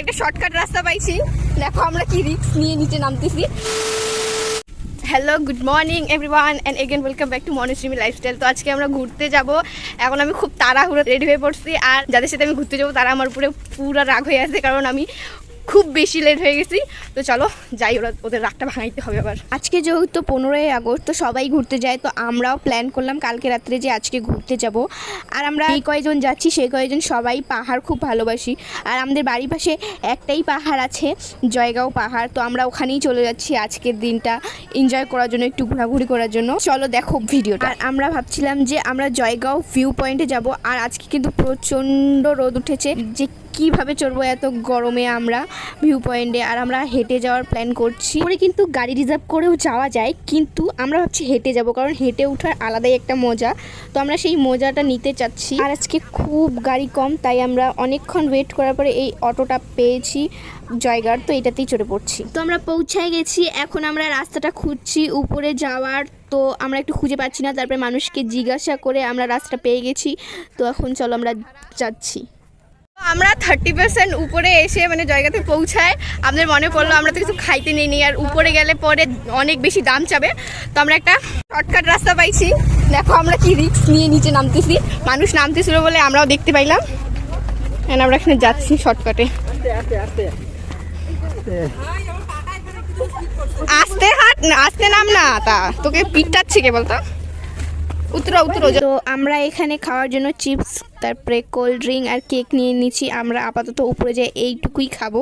একটা শর্টকাট রাস্তা পাইছি। দেখো আমরা কি রিক্স নিয়ে নিচে নামতেছি। Hello good morning everyone and again welcome back to মনুশ্রীমি lifestyle তো আজকে আমরা ঘুরতে যাব। এখন আমি খুব তাড়াহুড়ো রেডি হয়ে পড়ছি, আর যাদের সাথে আমি ঘুরতে যাব, তারা আমার উপরে পুরো রাগ হয়ে আছে, কারণ আমি খুব বেশি লেট হয়ে গেছি। তো চলো, যাই, ওরা ওদের রাগটা ভাঙাইতে হবে আবার। আজকে যেহেতু পনেরোই আগস্ট, তো সবাই ঘুরতে যায়, তো আমরাও প্ল্যান করলাম কালকে রাত্রে যে আজকে ঘুরতে যাব। আর আমরা এই কয়জন যাচ্ছি, সেই কয়জন সবাই পাহাড় খুব ভালোবাসি। আর আমাদের বাড়ির পাশে একটাই পাহাড় আছে, জয়গাঁও পাহাড়। তো আমরা ওখানেই চলে যাচ্ছি আজকের দিনটা এনজয় করার জন্য, একটু ঘোরাঘুরি করার জন্য। চলো দেখো ভিডিওটা। আর আমরা ভাবছিলাম যে আমরা জয়গাঁও ভিউ পয়েন্টে যাব, আর আজকে কিন্তু প্রচণ্ড রোদ উঠেছে। যে কীভাবে চড়বো এত গরমে আমরা ভিউ পয়েন্টে? আর আমরা হেঁটে যাওয়ার প্ল্যান করছি। পরে কিন্তু গাড়ি রিজার্ভ করেও যাওয়া যায়, কিন্তু আমরা ভাবছি হেঁটে যাব, কারণ হেঁটে ওঠার আলাদাই একটা মজা। তো আমরা সেই মজাটা নিতে চাচ্ছি। আর আজকে খুব গাড়ি কম, তাই আমরা অনেকক্ষণ ওয়েট করার পরে এই অটোটা পেয়েছি জয়গার, তো এটাতেই চড়ে পড়ছি। তো আমরা পৌঁছায় গেছি, এখন আমরা রাস্তাটা খুঁজছি উপরে যাওয়ার। তো আমরা একটু খুঁজে পাচ্ছি না, তারপরে মানুষকে জিজ্ঞাসা করে আমরা রাস্তা পেয়ে গেছি। তো এখন চলো আমরা যাচ্ছি। আমরা থার্টি পার্সেন্ট উপরে এসে মানে জায়গাতে পৌঁছায়। আমাদের মনে পড়ল আমরা তো কিছু খাইতে নেই নি আর উপরে গেলে পরে অনেক বেশি দাম চাবে। তো আমরা একটা শর্টকাট রাস্তা পাইছি। দেখো আমরা কি রিক্স নিয়ে নিচে নামতেছি। মানুষ নামতেছিল বলে আমরাও দেখতে পাইলাম। আমরা এখানে যাচ্ছি শর্টকাটে আস্তে হাট না, আস্তে নাম না, তা, তোকে পিটাচ্ছে কে বলতো? উতরো উতরো, তো আমরা এখানে খাওয়ার জন্য চিপস তারপরে কোল্ড ড্রিঙ্ক আর কেক নিয়ে নিচ্ছি। আমরা আপাতত উপরে যে এইটুকুই খাব।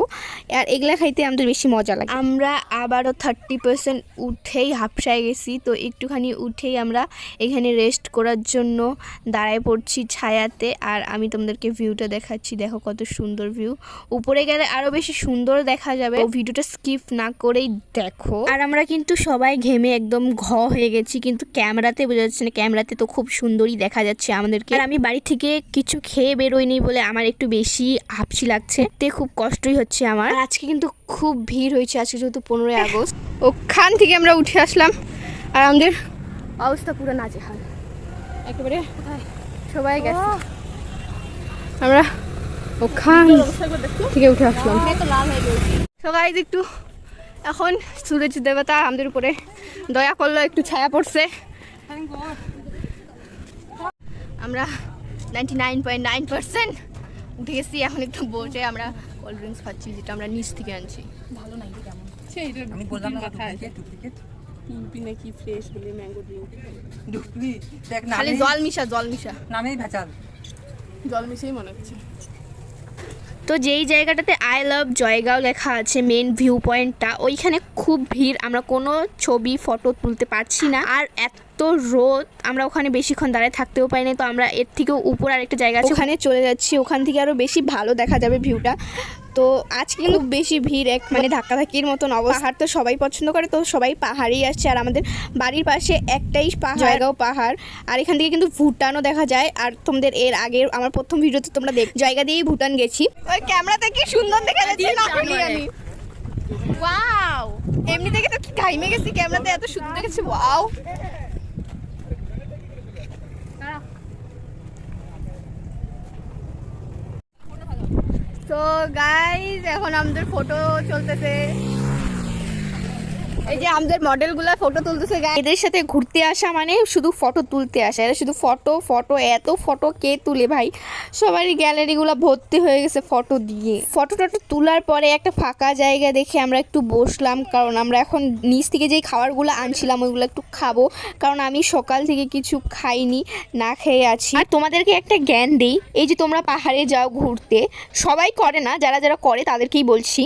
আর এগুলা খাইতে আমাদের বেশি মজা লাগে। আমরা আবারও থার্টি পার্সেন্ট উঠেই হাফসায় গেছি। তো একটুখানি উঠেই আমরা এখানে রেস্ট করার জন্য দাঁড়ায় পড়ছি ছায়াতে। আর আমি তোমাদেরকে ভিউটা দেখাচ্ছি। দেখো কত সুন্দর ভিউ উপরে গেলে আরও বেশি সুন্দর দেখা যাবে। ভিডিওটা স্কিপ না করেই দেখো। আর আমরা কিন্তু সবাই ঘেমে একদম ঘ হয়ে গেছি। কিন্তু ক্যামেরাতে বোঝা যাচ্ছে না। ক্যামেরাতে তো খুব সুন্দরই দেখা যাচ্ছে আমাদেরকে। আর আমি বাড়ি থেকে কিছু খেয়ে বেরোয়নি বলে আমার একটু বেশি হাফসি লাগছে। তে খুব কষ্টই হচ্ছে আমার। আজকে কিন্তু খুব ভিড় হয়েছে, আজকে যেহেতু পনেরোই আগস্ট। ওখান থেকে আমরা উঠে আসলাম আর আমাদের অবস্থা পুরো নাজেহাল। একেবারে সবাই গেছে। আমরা ওখান থেকে উঠে আসলাম। সবাই একটু এখন সূরজ দেবতা আমাদের উপরে দয়া করল, একটু ছায়া পড়ছে। আমরা ninety nine point nine percent উঠে গেছি এখন একটু বসে আমরা কোল্ড ড্রিঙ্কস খাচ্ছি যেটা আমরা নিচ থেকে আনছি। আমি বললাম না পিম্পি নাকি ফ্রেশ বলে ম্যাঙ্গো ড্রিঙ্ক ডুপ্লিকেট দেখ খালি জল মিশা জল মিশা। নামেই ভেজাল। জল মিশিয়েই মনে হচ্ছে। তো যেই জায়গাটাতে আই লাভ জয়গাঁও লেখা আছে মেন ভিউ পয়েন্টটা ওইখানে খুব ভিড়। আমরা কোনো ছবি ফটো তুলতে পারছি না। আর এত রোদ আমরা ওখানে বেশিক্ষণ দাঁড়ায় থাকতেও পারি না তো আমরা এর থেকেও উপর আরেকটা জায়গা আছে। ওখানে চলে যাচ্ছি ওখান থেকে আরও বেশি ভালো দেখা যাবে ভিউটা। তো আজকে কিন্তু বেশি ভিড় এক মানে ধাক্কাধাক্কির মতন অবস্থা। পাহাড় তো সবাই পছন্দ করে তো সবাই পাহাড়েই আসছে। আর আমাদের বাড়ির পাশে একটাই পাহাড়। জায়গাও পাহাড়। আর এখান থেকে কিন্তু ভুটানও দেখা যায়। আর তোমাদের এর আগের আমার প্রথম ভিডিওতে তোমরা দেখ জায়গা দিয়েই ভুটান গেছি। ওই ক্যামেরাতে কি সুন্দর দেখা যাচ্ছে না আমি। ওয়াও! এমনি থেকে তো কি ঘাইমে গেছি ক্যামেরাতে এত সুন্দর দেখেছি ওয়াও! তো গাইজ এখন আমাদের ফটো চলতেছে। এই যে আমাদের মডেলগুলো ফটো তুলতেছে। এদের সাথে ঘুরতে আসা মানে শুধু ফটো তুলতে আসা, এরা শুধু ফটো ফটো এত ফটো কে তুলে ভাই? সবারই গ্যালারিগুলো ভর্তি হয়ে গেছে ফটো দিয়ে। ফটো টটো তোলার পরে একটা ফাঁকা জায়গা দেখে আমরা একটু বসলাম, কারণ আমরা এখন নিচ থেকে যেই খাবারগুলো আনছিলাম ওইগুলো একটু খাব, কারণ আমি সকাল থেকে কিছু খাইনি, না খেয়ে আছি। আর তোমাদেরকে একটা জ্ঞান দিই, এই যে তোমরা পাহাড়ে যাও ঘুরতে, সবাই করে না, যারা যারা করে তাদেরকেই বলছি,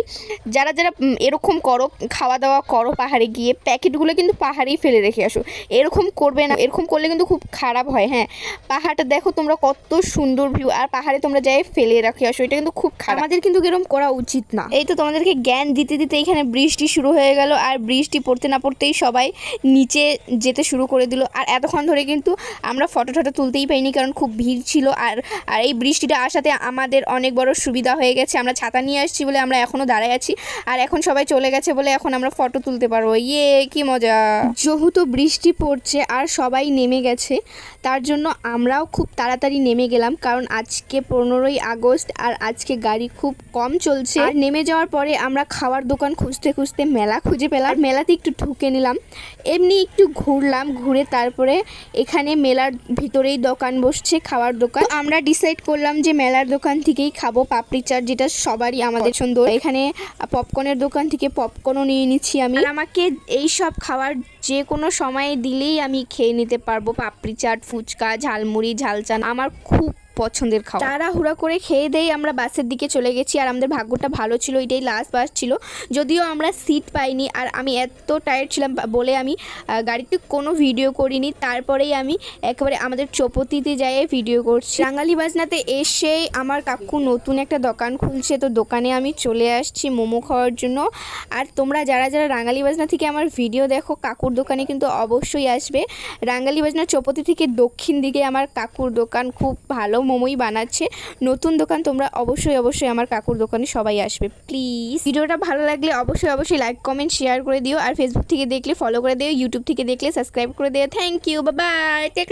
যারা যারা এরকম করো, খাওয়া দাওয়া করো পাহাড়ে গিয়ে প্যাকেটগুলো কিন্তু পাহাড়েই ফেলে রেখে আসো। এরকম করবে না এরকম করলে কিন্তু খুব খারাপ হয় হ্যাঁ। পাহাড়টা দেখো তোমরা কত সুন্দর ভিউ আর পাহাড়ে তোমরা যাই ফেলে রাখে আসো এটা কিন্তু খুব খারাপ। আমাদের কিন্তু এরকম করা উচিত না। এই তো তোমাদেরকে জ্ঞান দিতে দিতে এখানে বৃষ্টি শুরু হয়ে গেল আর বৃষ্টি পড়তে না পড়তেই সবাই নিচে যেতে শুরু করে দিল। আর এতক্ষণ ধরে কিন্তু আমরা ফটো টটো তুলতেই পাইনি কারণ খুব ভিড় ছিল আর আর এই বৃষ্টিটা আসাতে আমাদের অনেক বড় সুবিধা হয়ে গেছে। আমরা ছাতা নিয়ে আসছি বলে আমরা এখনও দাঁড়ায় আছি আর এখন সবাই চলে গেছে বলে এখন আমরা ফটো তুলতে পারব। পারো ইয়ে কি মজা। যেহেতু বৃষ্টি পড়ছে আর সবাই নেমে গেছে তার জন্য আমরাও খুব তাড়াতাড়ি নেমে গেলাম কারণ আজকে পনেরোই আগস্ট আর আজকে গাড়ি খুব কম চলছে। আর নেমে যাওয়ার পরে আমরা খাওয়ার দোকান খুঁজতে খুঁজতে মেলা খুঁজে পেলাম মেলাতে একটু ঢুকে নিলাম। এমনি একটু ঘুরলাম ঘুরে তারপরে এখানে মেলার ভিতরেই দোকান বসছে খাওয়ার দোকান। আমরা ডিসাইড করলাম যে মেলার দোকান থেকেই খাব পাপড়ি চাট যেটা সবারই আমাদের সুন্দর এখানে পপকর্নের দোকান থেকে পপকর্নও নিয়ে নিচ্ছি আমি। আর আমাকে এই সব খাবার যে কোনো সময়ে দিলেই আমি খেয়ে নিতে পারব। পাপড়ি চাট, ফুচকা, ঝালমুড়ি, ঝালচান। আমার খুব পছন্দের খাওয়া। তাড়াহুড়া করে খেয়ে দেই আমরা বাসের দিকে চলে গেছি আর আমাদের ভাগ্যটা ভালো ছিল, এটাই লাস্ট বাস ছিল। যদিও আমরা সিট পাইনি আর আমি এত টায়ার্ড ছিলাম বলে আমি গাড়িতে কোনো ভিডিও করিনি। তারপরেই আমি একেবারে আমাদের চৌপতিতে যাই ভিডিও করছি। রাঙ্গালি বাজনাতে এসেই আমার কাকু নতুন একটা দোকান খুলছে, তো দোকানে আমি চলে আসছি মোমো খাওয়ার জন্য। আর তোমরা যারা যারা রাঙ্গালি বাজনা থেকে আমার ভিডিও দেখো, কাকুর দোকানে কিন্তু অবশ্যই আসবে। রাঙ্গালি বাজনা চৌপতি থেকে দক্ষিণ দিকে আমার কাকুর দোকান খুব ভালো মোমোই বানাচ্ছে। নতুন দোকান তোমরা অবশ্যই অবশ্যই আমার কাকুর দোকানে সবাই আসবে। প্লিজ ভিডিওটা ভালো লাগলে অবশ্যই অবশ্যই লাইক কমেন্ট শেয়ার করে দিও। আর ফেসবুক থেকে দেখলে ফলো করে দিও। ইউটিউব থেকে দেখলে সাবস্ক্রাইব করে দিও। Thank you bye take